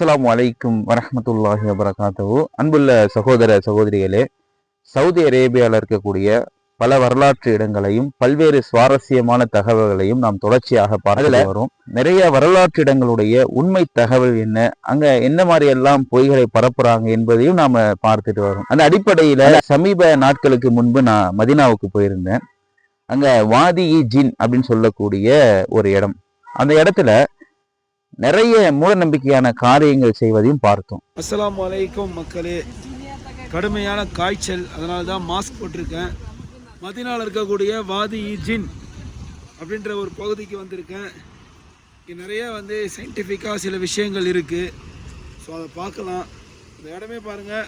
அஸ்ஸலாமு அலைக்கும் வரஹ்மத்துல்லாஹி வபரகாத்துஹு. அன்புள்ள சகோதர சகோதரிகளே சவுதி அரேபியாவில் இருக்கக்கூடிய பல வரலாற்று இடங்களையும் பல்வேறு சுவாரஸ்யமான தகவல்களையும் நாம் தொடர்ச்சியாக பார்த்து வரோம். நிறைய வரலாற்று இடங்களுடைய உண்மை தகவல் என்ன அங்க என்ன மாதிரி எல்லாம் பொய்களை பரப்புறாங்க என்பதையும் நாம பார்த்துட்டு வரோம். அந்த அடிப்படையில சமீப நாட்களுக்கு முன்பு நான் மதினாவுக்கு போயிருந்தேன். அங்க வாதி இ ஜின் அப்படின்னு சொல்லக்கூடிய ஒரு இடம். அந்த இடத்துல நிறைய மூட நம்பிக்கையான காரியங்கள் செய்வதையும் பார்த்தோம். அஸ்ஸலாமு அலைக்கும் மக்களே. கடுமையான காய்ச்சல் அதனால தான் மாஸ்க் போட்டிருக்கேன். மதினால இருக்கக்கூடிய வாதி ஜின் அப்படின்ற ஒரு பகுதிக்கு வந்திருக்கேன். இங்கே நிறைய வந்து சயின்டிஃபிக்காக சில விஷயங்கள் இருக்குது ஸோ அதை பார்க்கலாம். இந்த இடமே பாருங்கள்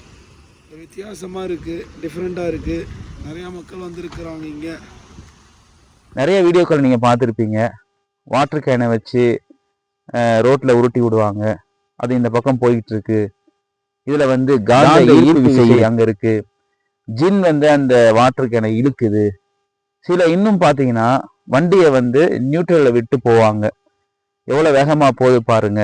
ஒரு வித்தியாசமாக இருக்குது டிஃப்ரெண்ட்டாக இருக்குது நிறையா மக்கள் வந்திருக்கிறாங்க இங்கே. நிறைய வீடியோக்கள் நீங்க பார்த்துருப்பீங்க. வாட்டர் கேனை வச்சு ரோட்ல உருட்டி விடுவாங்க. அது இந்த பக்கம் போயிட்டு இருக்கு இதுல வந்து காந்த ஈர்ப்பு விசை அங்க இருக்கு. ஜின் வந்து அந்த வாட்டர் கேனை இழுக்குது. சில இன்னும் பாத்தீங்கன்னா வண்டியை வந்து நியூட்ரல்ல விட்டு போவாங்க. எவ்வளவு வேகமா போகுது பாருங்க.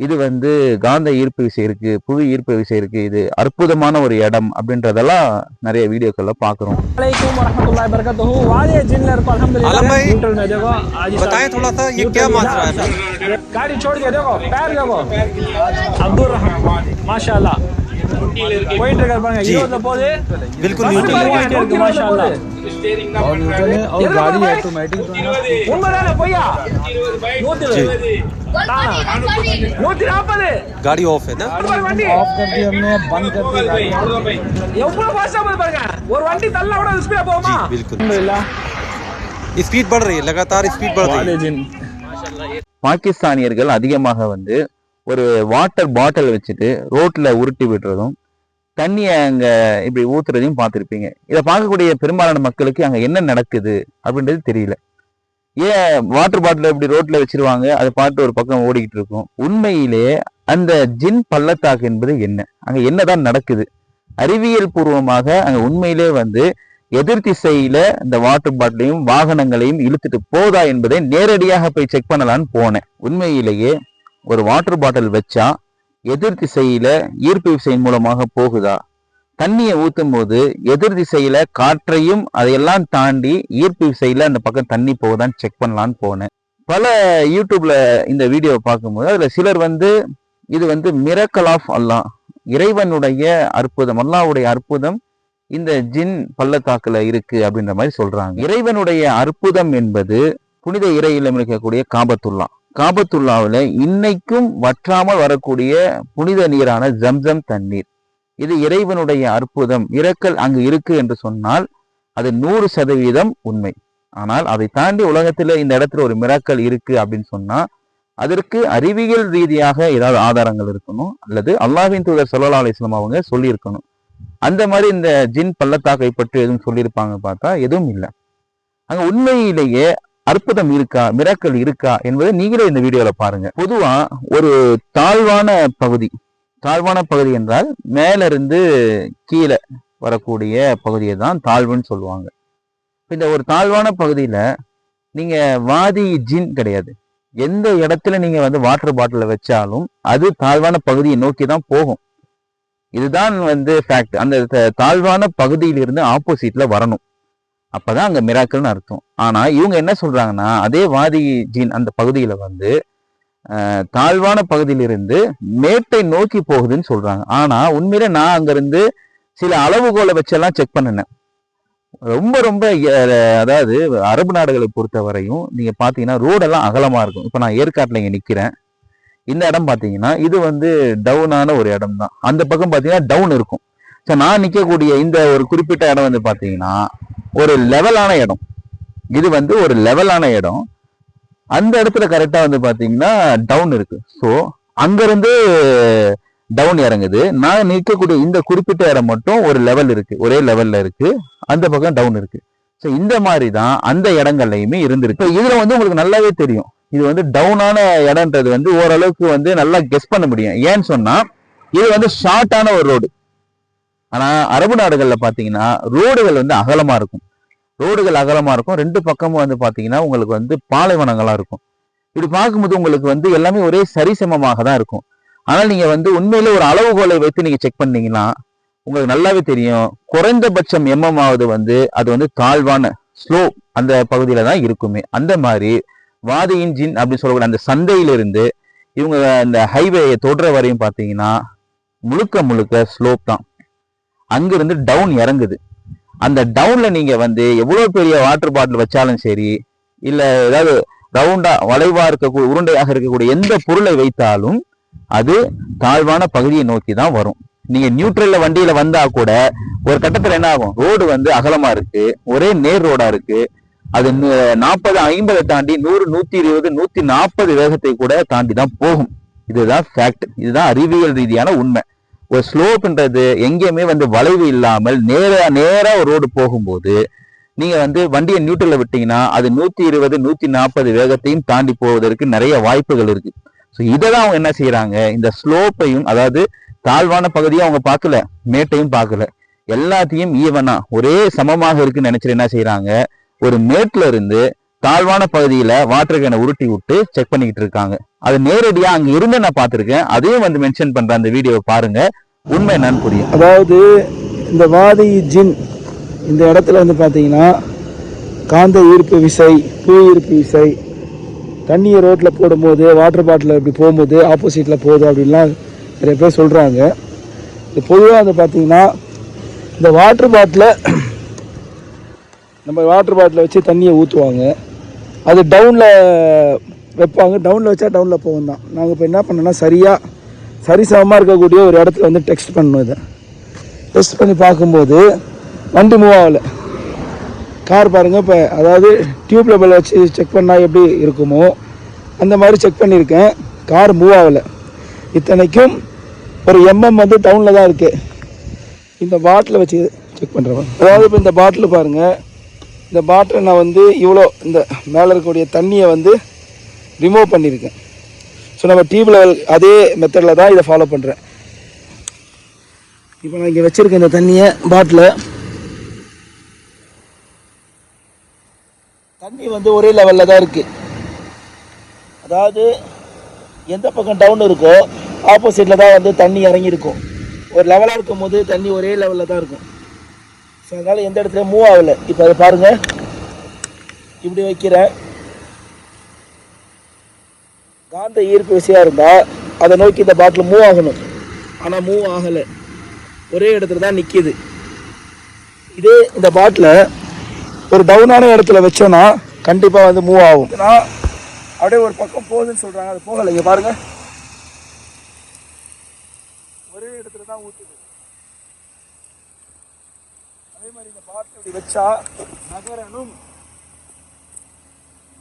இது வந்து காந்த ஈர்ப்பு விசை இருக்கு புவி ஈர்ப்பு விசை இருக்கு இது அற்புதமான ஒரு இடம் அப்படின்றதெல்லாம் நிறைய வீடியோக்கள்ல பாக்குறோம் वालेकुम वरहमतुल्लाहि वबरकातुहू वाले जिन लर को अल्हम्दुलिल्लाह आलम भाई, न्यूट्रल में देखो आज इस बताएं टाइम थोड़ा सा ये न्यूट्रल क्या में माजरा है ना, गाड़ी छोड़ के देखो पैर देखो अब्दुल रहमान माशाल्लाह போயிட்டு இருக்காரு பாருங்க இருபதுல போகுது बिल्कुल பஸ் न्यूट्रल பாருங்க, நூத்தி மாஷாஅல்லாஹ் और गाड़ी ऑटोमेटिक உண்மைதானே பொய்யா நூத்தி தானா? நூத்தி நாற்பது गाड़ी ऑफ है ना பாரு வண்டி ऑफ कर दी हमने बंद कर दी गाड़ी எவ்வளவு ஃபாஸ்டா போகுது பாருங்க ஒரு வண்டி தள்ள கூட ஸ்பீடா போகுமா जी बिल्कुल அல்ஹம்துலில்லாஹ் स्पीड बढ़ रही है लगातार स्पीड बढ़ रही है வாலே ஜின் பாகிஸ்தானியர்கள் அதிகமாக வந்து ஒரு வாட்டர் பாட்டில் வச்சுட்டு ரோட்டில் உருட்டி விடுறதும் தண்ணியை அங்கே இப்படி ஊத்துறதையும் பார்த்துருப்பீங்க. இதை பார்க்கக்கூடிய பெரும்பாலான மக்களுக்கு அங்கே என்ன நடக்குது அப்படின்றது தெரியல. ஏன் வாட்டர் பாட்டில் இப்படி ரோட்டில் வச்சிருவாங்க? அதை பார்த்து ஒரு பக்கம் ஓடிக்கிட்டு இருக்கும். உண்மையிலே அந்த ஜின் பள்ளத்தாக்கு என்பது என்ன? அங்கே என்னதான் நடக்குது? அறிவியல் பூர்வமாக அங்கே உண்மையிலே வந்து எதிர் திசையில இந்த வாட்டர் பாட்டிலையும் வாகனங்களையும் இழுத்துட்டு போதா என்பதை நேரடியாக போய் செக் பண்ணலான்னு போனேன். உண்மையிலேயே ஒரு வாட்டர் பாட்டில் வச்சா எதிர் திசையில ஈர்ப்பு விசையின் மூலமாக போகுதா? தண்ணியை ஊற்றும் போது எதிர் திசையில காற்றையும் அதையெல்லாம் தாண்டி ஈர்ப்பு விசையில அந்த பக்கம் தண்ணி போகுதான்னு செக் பண்ணலான்னு போனேன். பல யூடியூப்ல இந்த வீடியோவை பார்க்கும்போது அதுல சிலர் வந்து இது வந்து மிரக்கல் ஆஃப் அல்லாஹ் இறைவனுடைய அற்புதம் அல்லாவுடைய அற்புதம் இந்த ஜின் பள்ளத்தாக்குல இருக்கு அப்படின்ற மாதிரி சொல்றாங்க. இறைவனுடைய அற்புதம் என்பது புனித இறை இருக்கக்கூடிய காபத்துள்ளா காபத்துல்லாவில் இன்னைக்கும் வற்றாமல் வரக்கூடிய புனித நீரான ஜம்சம் தண்ணீர். இது இறைவனுடைய அற்புதம். இரக்கல் அங்கு இருக்கு என்று சொன்னால் அது நூறு சதவீதம் உண்மை. ஆனால் அதை தாண்டி உலகத்துல இந்த இடத்துல ஒரு மிரக்கல் இருக்கு அப்படின்னு சொன்னா அதற்கு அறிவியல் ரீதியாக ஏதாவது ஆதாரங்கள் இருக்கணும் அல்லது அல்லாஹின் தூதர் சல்லா அலிஸ்லாம் அவங்க சொல்லியிருக்கணும். அந்த மாதிரி இந்த ஜின் பள்ளத்தாக்கை பற்றி எதுவும் சொல்லியிருப்பாங்க பார்த்தா எதுவும் இல்லை. அங்க உண்மையிலேயே அற்புதம் இருக்கா மிராக்கள் இருக்கா என்பதை நீங்களே இந்த வீடியோல பாருங்க. பொதுவா ஒரு தாழ்வான பகுதி தாழ்வான பகுதி என்றால் மேலிருந்து கீழே வரக்கூடிய பகுதியை தான் தாழ்வுன்னு சொல்லுவாங்க. இந்த ஒரு தாழ்வான பகுதியில நீங்க வாதி ஜின் கிடையாது. எந்த இடத்துல நீங்க வந்து வாட்டர் பாட்டில வச்சாலும் அது தாழ்வான பகுதியை நோக்கி தான் போகும். இதுதான் வந்து ஃபேக்ட் அந்த த- தாழ்வான பகுதியிலிருந்து ஆப்போசிட்ல வரணும். அப்பதான் அங்க மிராக்கள்னு அர்த்தம். ஆனா இவங்க என்ன சொல்றாங்கன்னா அதே வாதி ஜீன் அந்த பகுதியில வந்து தாழ்வான பகுதியிலிருந்து மேட்டை நோக்கி போகுதுன்னு சொல்றாங்க. ஆனா உண்மையில நான் அங்கிருந்து சில அளவுகோலை வச்செல்லாம் செக் பண்ணினேன். ரொம்ப ரொம்ப அதாவது அரபு நாடுகளை பொறுத்த வரையும் நீங்க பாத்தீங்கன்னா ரோடெல்லாம் அகலமா இருக்கும். இப்ப நான் ஏற்காட்டுல இங்க நிக்கிறேன். இந்த இடம் பாத்தீங்கன்னா இது வந்து டவுனான ஒரு இடம் தான். அந்த பக்கம் பாத்தீங்கன்னா டவுன் இருக்கும். ஸோ நான் நிற்கக்கூடிய இந்த ஒரு குறிப்பிட்ட இடம் வந்து பாத்தீங்கன்னா ஒரு லெவலான இடம். இது வந்து ஒரு லெவலான இடம். அந்த இடத்துல கரெக்டாக வந்து பார்த்தீங்கன்னா டவுன் இருக்கு. ஸோ அங்கேருந்து டவுன் இறங்குது. நான் நிற்கக்கூடிய இந்த குறிப்பிட்ட இடம் மட்டும் ஒரு லெவல் இருக்கு. ஒரே லெவலில் இருக்கு. அந்த பக்கம் டவுன் இருக்கு. ஸோ இந்த மாதிரி தான் அந்த இடங்கள்லையுமே இருந்திருக்கு. இதில் வந்து உங்களுக்கு நல்லாவே தெரியும். இது வந்து டவுனான இடம்ன்றது வந்து ஓரளவுக்கு வந்து நல்லா கெஸ் பண்ண முடியும். ஏன்னு சொன்னால் இது வந்து ஷார்ட்டான ஒரு ரோடு ஆனா அரபு நாடுகள்ல பாத்தீங்கன்னா ரோடுகள் வந்து அகலமா இருக்கும். ரோடுகள் அகலமா இருக்கும். ரெண்டு பக்கமும் வந்து பாத்தீங்கன்னா உங்களுக்கு வந்து பாலைவனங்களா இருக்கும். இப்படி பார்க்கும்போது உங்களுக்கு வந்து எல்லாமே ஒரே சரிசமமாக தான் இருக்கும். ஆனால் நீங்க வந்து உண்மையிலே ஒரு அளவுகோலை வைத்து நீங்க செக் பண்ணீங்கன்னா உங்களுக்கு நல்லாவே தெரியும். குறைந்தபட்சம் எம்எம் ஆவது வந்து அது வந்து தாழ்வான ஸ்லோ அந்த பகுதியில தான் இருக்குமே. அந்த மாதிரி வாதி இன்ஜின் அப்படின்னு சொல்லக்கூடிய அந்த சந்தையிலிருந்து இவங்க அந்த ஹைவேயை தொடுற வரையும் பார்த்தீங்கன்னா முழுக்க முழுக்க ஸ்லோப் தான். அங்கிருந்து டவுன் இறங்குது. அந்த டவுன்ல நீங்க வந்து எவ்வளவு பெரிய வாட்டர் பாட்டில் வச்சாலும் சரி இல்ல ஏதாவது ரவுண்டா வளைவா இருக்கக்கூடிய உருண்டையாக இருக்கக்கூடிய எந்த பொருளை வைத்தாலும் அது தாழ்வான பகுதியை நோக்கி தான் வரும். நீங்க நியூட்ரல்ல வண்டியில வந்தா கூட ஒரு கட்டத்துல என்ன ஆகும்? ரோடு வந்து அகலமா இருக்கு ஒரே நேர் ரோடா இருக்கு. அது நாற்பது ஐம்பதை தாண்டி நூறு நூத்தி இருபது நூத்தி நாற்பது வேகத்தை கூட தாண்டி தான் போகும். இதுதான் ஃபேக்ட் இதுதான் அறிவியல் ரீதியான உண்மை. ஒரு ஸ்லோப்ன்றது எங்கேயுமே வந்து வளைவு இல்லாமல் நேரா நேரா ஒரு ரோடு போகும்போது நீங்க வந்து வண்டியை நியூட்ரல்ல விட்டீங்கன்னா அது நூத்தி இருபது நூத்தி நாற்பது வேகத்தையும் தாண்டி போவதற்கு நிறைய வாய்ப்புகள் இருக்கு. ஸோ இதை தான் அவங்க என்ன செய்யறாங்க இந்த ஸ்லோப்பையும் அதாவது தாழ்வான பகுதியை அவங்க பார்க்கல மேட்டையும் பார்க்கல. எல்லாத்தையும் ஈவனா ஒரே சமமாக இருக்குன்னு நினைச்சிட்டு என்ன செய்யறாங்க ஒரு மேட்ல இருந்து தாழ்வான பகுதியில வாட்டர் கேனை உருட்டி விட்டு செக் பண்ணிக்கிட்டு இருக்காங்க. அது நேரடியா அங்க இருந்து நான் பார்த்திருக்கேன். அதையும் வந்து மென்ஷன் பண்ற அந்த வீடியோவை பாருங்க. உண்மை என்னன்னு புரியும். அதாவது இந்த வாதி ஜின் இந்த இடத்துல வந்து பார்த்தீங்கன்னா காந்த ஈர்ப்பு விசை பூ ஈர்ப்பு விசை தண்ணியை ரோட்டில் போடும்போது வாட்டர் பாட்டில் இப்படி போகும்போது ஆப்போசிட்டில் போகுது அப்படின்லாம் நிறைய பேர் சொல்கிறாங்க இது பொதுவாக வந்து பார்த்தீங்கன்னா இந்த வாட்டர் பாட்டில் நம்ம வாட்டர் பாட்டிலை வச்சு தண்ணியை ஊற்றுவாங்க அது டவுனில் வைப்பாங்க. டவுனில் வச்சா டவுனில் போகும் தான். நாங்கள் இப்போ என்ன பண்ணோன்னா சரியாக சரிசமமாக இருக்கக்கூடிய ஒரு இடத்துல வந்து டெக்ஸ்ட் பண்ணணும் இதை. டெஸ்ட் பண்ணி பார்க்கும்போது வண்டி மூவ் ஆகலை. கார் பாருங்கள் இப்போ அதாவது டியூப் லெவலில் வச்சு செக் பண்ணால் எப்படி இருக்குமோ அந்த மாதிரி செக் பண்ணியிருக்கேன். கார் மூவ் ஆகலை. இத்தனைக்கும் ஒரு எம்எம் வந்து டவுனில் தான் இருக்குது இந்த பாட்டில் வச்சு செக் பண்ணுறேன் அதாவது இப்போ இந்த பாட்டில் பாருங்கள் இந்த பாட்டில் நான் வந்து இவ்வளோ இந்த மேலே இருக்கக்கூடிய தண்ணியை வந்து ரிமூவ் பண்ணியிருக்கேன். ஸோ நம்ம டியூப் லெவல் அதே மெத்தடில் தான் இதை ஃபாலோ பண்ணுறேன் இப்போ நான் இங்கே வச்சுருக்கேன் இந்த தண்ணியை பாட்டில். தண்ணி வந்து ஒரே லெவலில் தான் இருக்குது அதாவது எந்த பக்கம் டவுன் இருக்கோ ஆப்போசிட்டில் தான் வந்து தண்ணி இறங்கியிருக்கும். ஒரு லெவலாக இருக்கும் போது தண்ணி ஒரே லெவலில் தான் இருக்கும். ஸோ அதனால் எந்த இடத்துல மூவ் ஆகலை. இப்போ அதை பாருங்கள் இப்படி வைக்கிறேன். காந்த ஈர்ப்பு விசையாக இருந்தால் அதை நோக்கி இந்த பாட்டில் மூவ் ஆகணும். ஆனால் மூவ் ஆகலை. ஒரே இடத்துல தான் நிற்கிது இதே இந்த பாட்டில் ஒரு டவுனான இடத்துல வச்சோன்னா கண்டிப்பாக வந்து மூவ் ஆகும். ஏன்னா அப்படியே ஒரு பக்கம் போகுதுன்னு சொல்கிறாங்க அது போகலை. இங்கே பாருங்கள் ஒரே இடத்துல தான் ஊற்று அதே மாதிரி இந்த பாட்டு இப்படி வச்சா நகரணும்.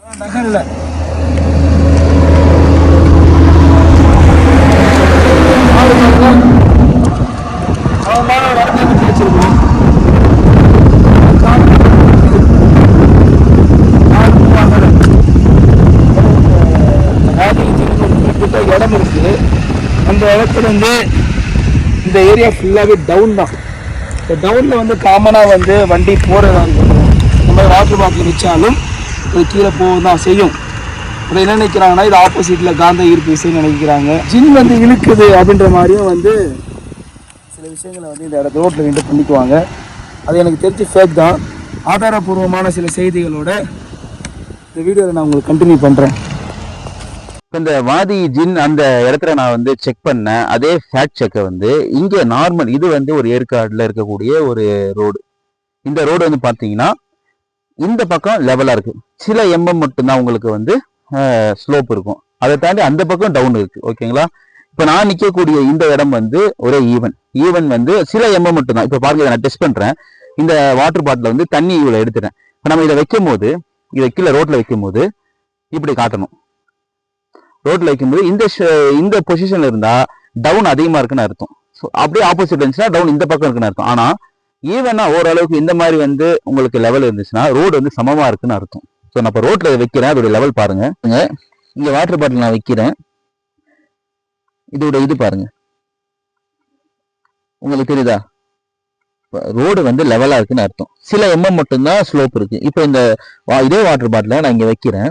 நகரில் நகரல. இடம் இருக்குது அந்த இடத்துல வந்து இந்த ஏரியா ஃபுல்லாகவே டவுன் தான். இந்த டவுனில் வந்து காமனாக வந்து வண்டி போகிறதா இருக்கட்டும் இந்த மாதிரி வாட்டர் பாட்டில் வச்சாலும் அது கீழே போக தான் செய்யும். அதை என்ன நினைக்கிறாங்கன்னா இது ஆப்போசிட்டில் காந்த ஈர்ப்பு விசைன்னு நினைக்கிறாங்க. ஜின் வந்து இழுக்குது அப்படின்ற மாதிரியும் வந்து சில விஷயங்களை வந்து இந்த இடத்துல ரோட்டில் நின்று பண்ணிக்குவாங்க. அது எனக்கு தெரிஞ்சு ஃபேக் தான். ஆதாரபூர்வமான சில செய்திகளோட இந்த வீடியோவில் நான் உங்களுக்கு கண்டினியூ பண்ணுறேன் இந்த வாதி ஜின் அந்த இடத்துல நான் வந்து செக் பண்ணேன். அதே ஃபேக்ட் செக்கை வந்து இங்கே நார்மல் இது வந்து ஒரு ஏற்காடில் இருக்கக்கூடிய ஒரு ரோடு இந்த ரோடு வந்து பார்த்தீங்கன்னா இந்த பக்கம் லெவலாக இருக்குது சில எம்எம் மட்டும்தான் உங்களுக்கு வந்து ஸ்லோப் இருக்கும். அதை தாண்டி அந்த பக்கம் டவுன் இருக்குது ஓகேங்களா இப்போ நான் நிற்கக்கூடிய இந்த இடம் வந்து ஒரே ஈவன் ஈவன் வந்து சில எம்எம் மட்டும்தான். இப்போ பாருங்க நான் டெஸ்ட் பண்ணுறேன் இந்த வாட்டர் பாட்டில் வந்து தண்ணி இவ்வளோ எடுத்துட்டேன். இப்போ நம்ம இதை வைக்கும் போது இதை கீழே ரோட்டில் வைக்கும் போது இப்படி காட்டணும். ரோட்டில் வைக்கும்போது இந்த இந்த பொசிஷன்ல இருந்தால் டவுன் அதிகமாக இருக்குன்னு அர்த்தம். ஸோ அப்படியே ஆப்போசிட் இருந்துச்சுன்னா டவுன் இந்த பக்கம் இருக்குன்னு அர்த்தம். ஆனால் ஈவனா ஓரளவுக்கு இந்த மாதிரி வந்து உங்களுக்கு லெவல் இருந்துச்சுன்னா ரோடு வந்து சமமாக இருக்குன்னு அர்த்தம். ஸோ நான் இப்போ ரோட்டில் வைக்கிறேன். அதோட லெவல் பாருங்க. இங்கே இங்கே வாட்டர் பாட்டில் நான் வைக்கிறேன். இதோட இது பாருங்க. உங்களுக்கு தெரியுதா? ரோடு வந்து லெவலாக இருக்குன்னு அர்த்தம். சில எம்எம் மட்டும்தான் ஸ்லோப் இருக்கு. இப்போ இந்த வா- இதே வாட்டர் பாட்டில நான் இங்கே வைக்கிறேன்.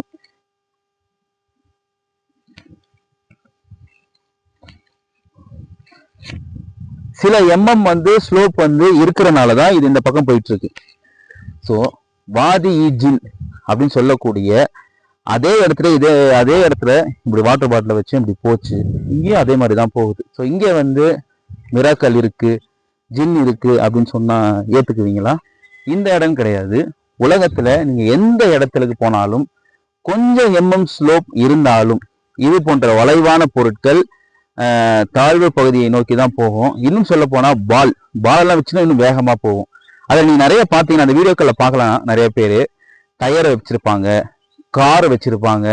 சில எம்எம் வந்து ஸ்லோப் வந்து இருக்கிறனால தான் இது இந்த பக்கம் போயிட்டு இருக்கு ஸோ வாதி இ அப்படின்னு சொல்லக்கூடிய அதே இடத்துல இதே அதே இடத்துல இப்படி வாட்டர் பாட்டிலை வச்சு இப்படி போச்சு. இங்கேயும் அதே மாதிரி தான் போகுது. ஸோ இங்கே வந்து மிராக்கல் இருக்கு ஜின் இருக்கு அப்படின்னு சொன்னா ஏத்துக்குவீங்களா? இந்த இடம் கிடையாது. உலகத்துல நீங்க எந்த இடத்துக்கு போனாலும் கொஞ்சம் எம்எம் ஸ்லோப் இருந்தாலும் இது போன்ற வளைவான பொருட்கள் தாழ்வு பகுதியை நோக்கி தான் போகும். இன்னும் சொல்ல போனா பால். பால் எல்லாம் வச்சுன்னா இன்னும் வேகமா போகும். அதை நீங்க நிறைய பார்த்தீங்கன்னா அந்த வீடியோக்களை பார்க்கலாம் நிறைய பேர். டயரை வச்சிருப்பாங்க. காரை வச்சிருப்பாங்க.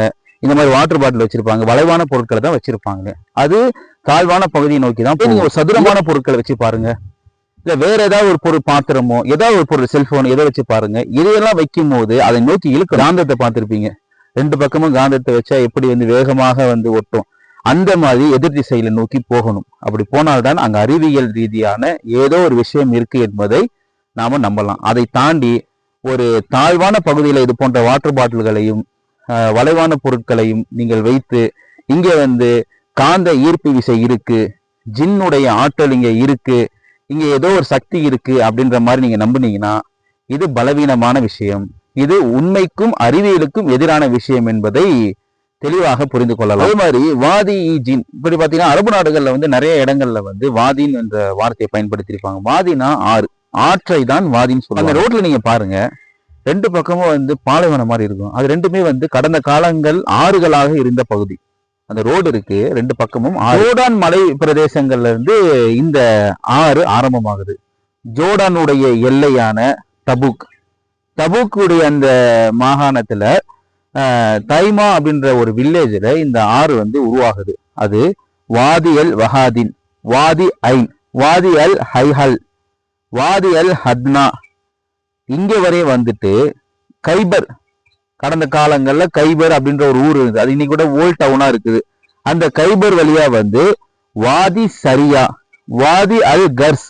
இந்த மாதிரி வாட்டர் பாட்டில் வச்சிருப்பாங்க. வளைவான பொருட்களை தான் வச்சிருப்பாங்க. அது தாழ்வான பகுதியை நோக்கி தான் போகும். நீங்க ஒரு சதுரமான பொருட்களை வச்சு பாருங்க. இல்ல வேற ஏதாவது ஒரு பொருள் பாத்திரமோ ஏதாவது ஒரு பொருள் செல்போன் எதை வச்சு பாருங்க. இதையெல்லாம் வைக்கும் போது அதை நோக்கி இழுக்க காந்தத்தை பார்த்திருப்பீங்க. ரெண்டு பக்கமும் காந்தத்தை வச்சா எப்படி வந்து வேகமாக வந்து ஒட்டும். அந்த மாதிரி எதிர் திசையில நோக்கி போகணும். அப்படி போனால்தான் அங்க அறிவியல் ரீதியான ஏதோ ஒரு விஷயம் இருக்கு என்பதை நாம நம்பலாம். அதை தாண்டி ஒரு தாழ்வான பகுதியில இது போன்ற வாட்டர் பாட்டில்களையும் வளைவான பொருட்களையும் நீங்கள் வைத்து இங்க வந்து காந்த ஈர்ப்பு விசை இருக்கு ஜின்னுடைய ஆற்றல் இங்க இருக்கு இங்க ஏதோ ஒரு சக்தி இருக்கு அப்படின்ற மாதிரி நீங்க நம்புனீங்கன்னா இது பலவீனமான விஷயம். இது உண்மைக்கும் அறிவியலுக்கும் எதிரான விஷயம் என்பதை தெளிவாக புரிந்து கொள்ளலாம். அதே மாதிரி வாதி ஜின். இப்படி பாத்தீங்கன்னா அரபு நாடுகள்ல வந்து நிறைய இடங்கள்ல வந்து வாதின் என்ற வார்த்தையை பயன்படுத்தியிருப்பாங்க. வாதினா ஆறு. ஆற்றை தான் வாதின்னு சொல்லுவாங்க. அந்த ரோட்ல நீங்க பாருங்க ரெண்டு பக்கமும் வந்து பாலைவனம் மாதிரி இருக்கும். அது ரெண்டுமே வந்து கடந்த காலங்கள் ஆறுகளாக இருந்த பகுதி. அந்த ரோடு இருக்கு ரெண்டு பக்கமும் ஆறு. ஜோர்டான் மலை பிரதேசங்கள்ல இருந்து இந்த ஆறு ஆரம்பமாகுது. ஜோர்டானுடைய எல்லையான தபுக். தபுக்குடைய அந்த மாகாணத்துல தைமா அப்படின்ற ஒரு வில்லேஜில் இந்த ஆறு வந்து உருவாகுது. அது வாதி அல் வஹாதின் வாதி ஐன் வாதி அல் ஹைஹல் வாதி அல் ஹத்னா. இங்கே வரையும் வந்துட்டு கைபர் கடந்த காலங்களில் கைபர் அப்படின்ற ஒரு ஊர் இருக்குது அது இன்னைக்கு கூட ஓல்ட் டவுனாக இருக்குது. அந்த கைபர் வழியாக வந்து வாதி சரியா வாதி அல் கர்ஸ்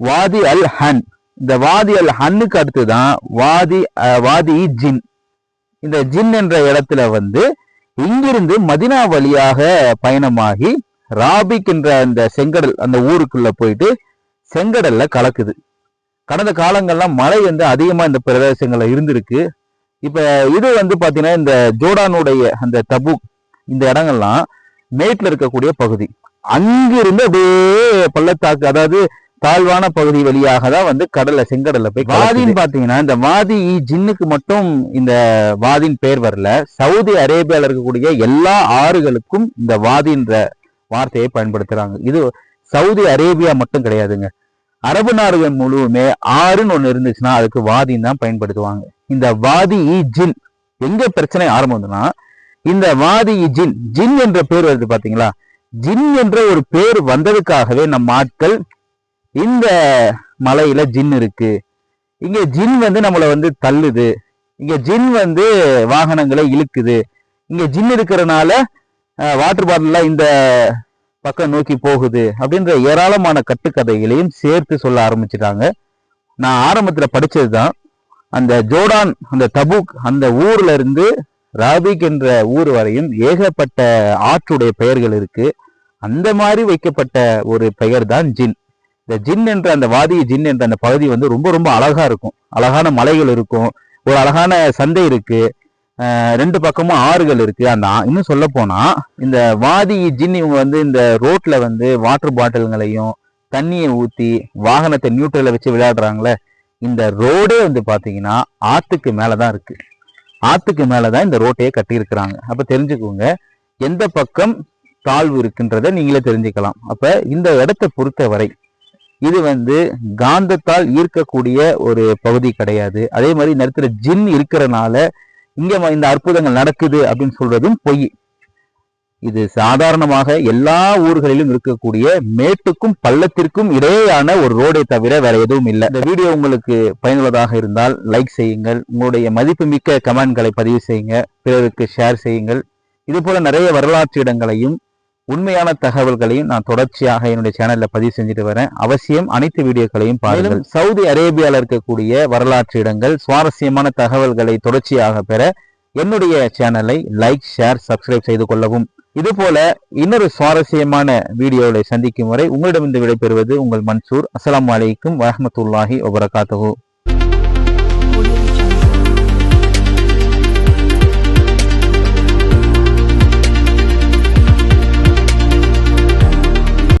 வாதி அல் ஹன். இந்த வாதி அல் ஹன்னுக்கு அடுத்து தான் வாதி வாதி ஜின் இந்த ஜின் என்ற இடத்துல வந்து இங்கிருந்து மதினா வழியாக பயணமாகி ராபிக் என்ற அந்த செங்கடல் அந்த ஊருக்குள்ள போயிட்டு செங்கடல்ல கலக்குது. கடந்த காலங்கள்லாம் மழை வந்து அதிகமா இந்த பிரதேசங்கள்ல இருந்திருக்கு. இப்ப இது வந்து பாத்தீங்கன்னா இந்த ஜோடானுடைய அந்த தபு இந்த இடங்கள்லாம் மேட்ல இருக்கக்கூடிய பகுதி. அங்கிருந்து அப்படியே பள்ளத்தாக்கு அதாவது தாழ்வான பகுதி வழியாக தான் வந்து கடல்ல செங்கடல்ல போய் வாதின்னு பாத்தீங்கன்னா இந்த வாதி ஜின்னுக்கு மட்டும் இந்த வாதின் பேர் வரல. சவுதி அரேபியால இருக்கக்கூடிய எல்லா ஆறுகளுக்கும் இந்த வாதின்ற வார்த்தையை பயன்படுத்துறாங்க. இது சவுதி அரேபியா மட்டும் கிடையாதுங்க. அரபு நாடுகள் முழுவதுமே ஆறுன்னு ஒண்ணு இருந்துச்சுன்னா அதுக்கு வாதின்னு தான் பயன்படுத்துவாங்க. இந்த வாதி ஜின் எங்க பிரச்சனை ஆரம்பம்னா இந்த வாதி ஜின் ஜின் என்ற பேர் வருது பாத்தீங்களா? ஜின் என்ற ஒரு பேர் வந்ததுக்காகவே நம் ஆட்கள் இந்த மலையில ஜின் இருக்கு. இங்க ஜின் வந்து நம்மளை வந்து தள்ளுது. இங்க ஜின் வந்து வாகனங்களை இழுக்குது. இங்க ஜின் இருக்கிறனால வாட்டர் பாட்டில்லாம் இந்த பக்கம் நோக்கி போகுது அப்படின்ற ஏராளமான கட்டுக்கதைகளையும் சேர்த்து சொல்ல ஆரம்பிச்சிட்டாங்க. நான் ஆரம்பத்தில் படித்தது தான் அந்த ஜோர்டான் அந்த தபுக் அந்த ஊர்ல இருந்து ராபிக் என்ற ஊர் வரையும் ஏகப்பட்ட ஆற்றுடைய பெயர்கள் இருக்கு. அந்த மாதிரி வைக்கப்பட்ட ஒரு பெயர் தான் ஜின். இந்த ஜின் என்ற அந்த வாதி ஜின் என்ற அந்த பகுதி வந்து ரொம்ப ரொம்ப அழகா இருக்கும். அழகான மலைகள் இருக்கும். ஒரு அழகான சந்தை இருக்கு. ரெண்டு பக்கமும் ஆறுகள் இருக்கு. அந்த இன்னும் சொல்ல போனா இந்த வாதி ஜின் இவங்க வந்து இந்த ரோட்ல வந்து வாட்டர் பாட்டில்களையும் தண்ணியை ஊத்தி வாகனத்தை நியூட்ரல வச்சு விளையாடுறாங்களே இந்த ரோடே வந்து பாத்தீங்கன்னா ஆத்துக்கு மேலதான் இருக்கு. ஆத்துக்கு மேலதான் இந்த ரோட்டையே கட்டியிருக்கிறாங்க. அப்ப தெரிஞ்சுக்கோங்க எந்த பக்கம் தாழ்வு இருக்குன்றதை நீங்களே தெரிஞ்சுக்கலாம். அப்ப இந்த இடத்தை பொறுத்தவரை இது வந்து காந்தத்தால் ஈர்க்கக்கூடிய ஒரு பகுதி கிடையாது. அதே மாதிரி நேரத்தில் ஜின் இருக்கிறனால இங்க இந்த அற்புதங்கள் நடக்குது அப்படின்னு சொல்றதும் பொய். இது சாதாரணமாக எல்லா ஊர்களிலும் இருக்கக்கூடிய மேட்டுக்கும் பள்ளத்திற்கும் இடையேயான ஒரு ரோடை தவிர வேற எதுவும் இல்லை. இந்த வீடியோ உங்களுக்கு பயனுள்ளதாக இருந்தால் லைக் செய்யுங்கள். உங்களுடைய மதிப்புமிக்க கமெண்ட்களை பதிவு செய்யுங்க. பிறருக்கு ஷேர் செய்யுங்கள். இது போல நிறைய வரலாற்று இடங்களையும் உண்மையான தகவல்களையும் நான் தொடர்ச்சியாக என்னுடைய சேனல்ல பதிவு செஞ்சுட்டு வரேன். அவசியம் அனைத்து வீடியோக்களையும் பாருங்கள். சவுதி அரேபியால இருக்கக்கூடிய வரலாற்று இடங்கள் சுவாரஸ்யமான தகவல்களை தொடர்ச்சியாக பெற என்னுடைய சேனலை லைக் ஷேர் சப்ஸ்கிரைப் செய்து கொள்ளவும். இது போல இன்னொரு சுவாரஸ்யமான வீடியோவை சந்திக்கும் வரை உங்களிடம் இந்த விடைபெறுவது உங்கள் மன்சூர். அஸ்ஸலாமு அலைக்கும் வரஹ்மத்துல்லாஹி வபரகாத்துஹு.